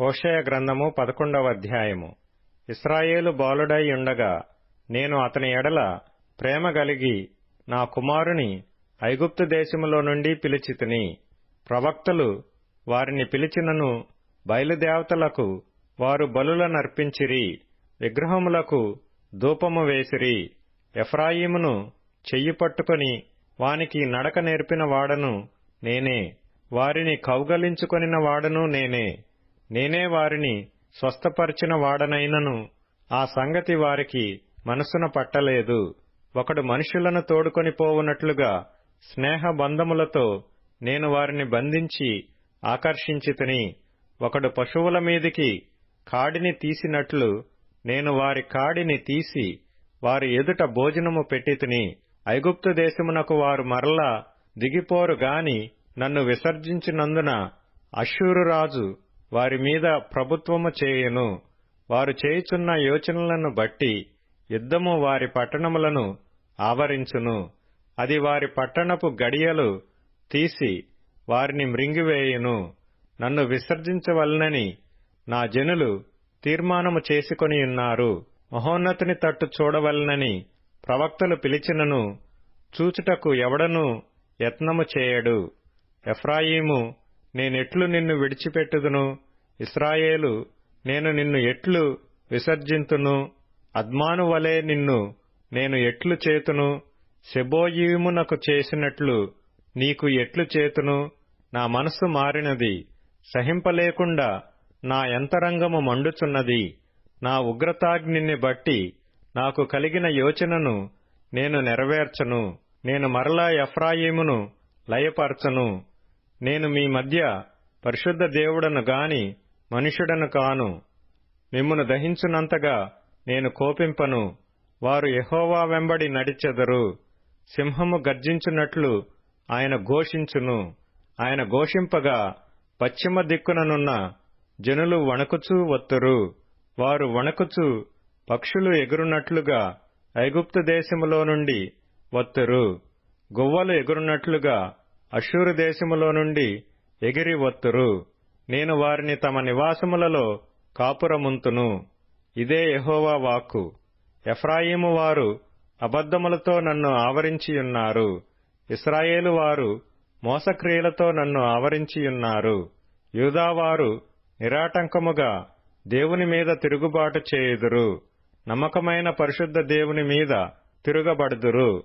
హోషేయ గ్రంథము పదకొండవ అధ్యాయము. ఇస్రాయేలు బాలుడై ఉండగా నేను అతని ఎడల ప్రేమ గలిగి నా కుమారుని ఐగుప్తు దేశములో నుండి పిలిచితిని ప్రవక్తలు వారిని పిలిచినను బయలుదేవతలకు వారు బలులనర్పించిరి విగ్రహములకు ధూపము వేసిరి ఎఫ్రాయిమును చెయ్యి పట్టుకొని వానికి నడక నేర్పిన వాడను నేనే వారిని కౌగలించుకొనిన వాడను నేనే. నేనే వారిని స్వస్థపరిచిన వాడనైనను ఆ సంగతి వారికి మనసున పట్టలేదు. ఒకడు మనుషులను తోడుకొని పోవునట్లుగా స్నేహ బంధములతో నేను వారిని బంధించి ఆకర్షించితిని. ఒకడు పశువుల మీదికి కాడిని తీసినట్లు నేను వారి కాడిని తీసి వారి ఎదుట భోజనము పెట్టితిని. ఐగుప్తు దేశమునకు వారు మరలా దిగిపోరు గాని నన్ను విసర్జించినందున అశ్షూరు రాజు వారి మీద ప్రభుత్వము చేయును. వారు చేయుచున్న యోచనలను బట్టి యుద్ధము వారి పట్టణములను ఆవరించును. అది వారి పట్టణపు గడియలు తీసి వారిని మృంగివేయును. నన్ను విసర్జించవలనని నా జనులు తీర్మానము చేసుకొని ఉన్నారు. మహోన్నతిని తట్టు చూడవలనని ప్రవక్తలు పిలిచినను చూచుటకు ఎవడనూ యత్నము చేయడు. ఎఫ్రాయిము నేనెట్లు నిన్ను విడిచిపెట్టుదును. ఇస్రాయేలు నేను నిన్ను ఎట్లు విసర్జింతును. అద్మాను వలె నిన్ను నేను ఎట్లు చేతును. శెబోయీమునకు చేసినట్లు నీకు ఎట్లు చేతును. నా మనస్సు మారినది సహింపలేకుండా నా యంతరంగము మండుచున్నది. నా ఉగ్రతాగ్నిని బట్టి నాకు కలిగిన యోచనను నేను నెరవేర్చను. నేను మరలా ఎఫ్రాయిమును లయపరచను. నేను మీ మధ్య పరిశుద్ధ దేవుడను గాని మనుషుడను కాను. మిమ్మును దహించునంతగా నేను కోపింపను. వారు యహోవా వెంబడి నడిచెదరు. సింహము గర్జించున్నట్లు ఆయన ఘోషించును. ఆయన ఘోషింపగా పశ్చిమ దిక్కుననున్న జనులు వణకుచూ వత్తురు. వారు వణకుచూ పక్షులు ఎగురునట్లుగా ఐగుప్తు దేశములో నుండి వత్తురు. గువ్వలు ఎగురునట్లుగా అషూరు దేశములో నుండి ఎగిరి వత్తురు. నేను వారిని తమ నివాసములలో కాపురముంతును. ఇదే యహోవా వాక్కు. ఎఫ్రాయిము వారు అబద్ధములతో నన్ను ఆవరించియున్నారు. ఇస్రాయేలు వారు మోసక్రియలతో నన్ను ఆవరించియున్నారు. యూదావారు నిరాటంకముగా దేవుని మీద తిరుగుబాటు చేయుదురు. నమ్మకమైన పరిశుద్ధ దేవుని మీద తిరుగబడుదురు.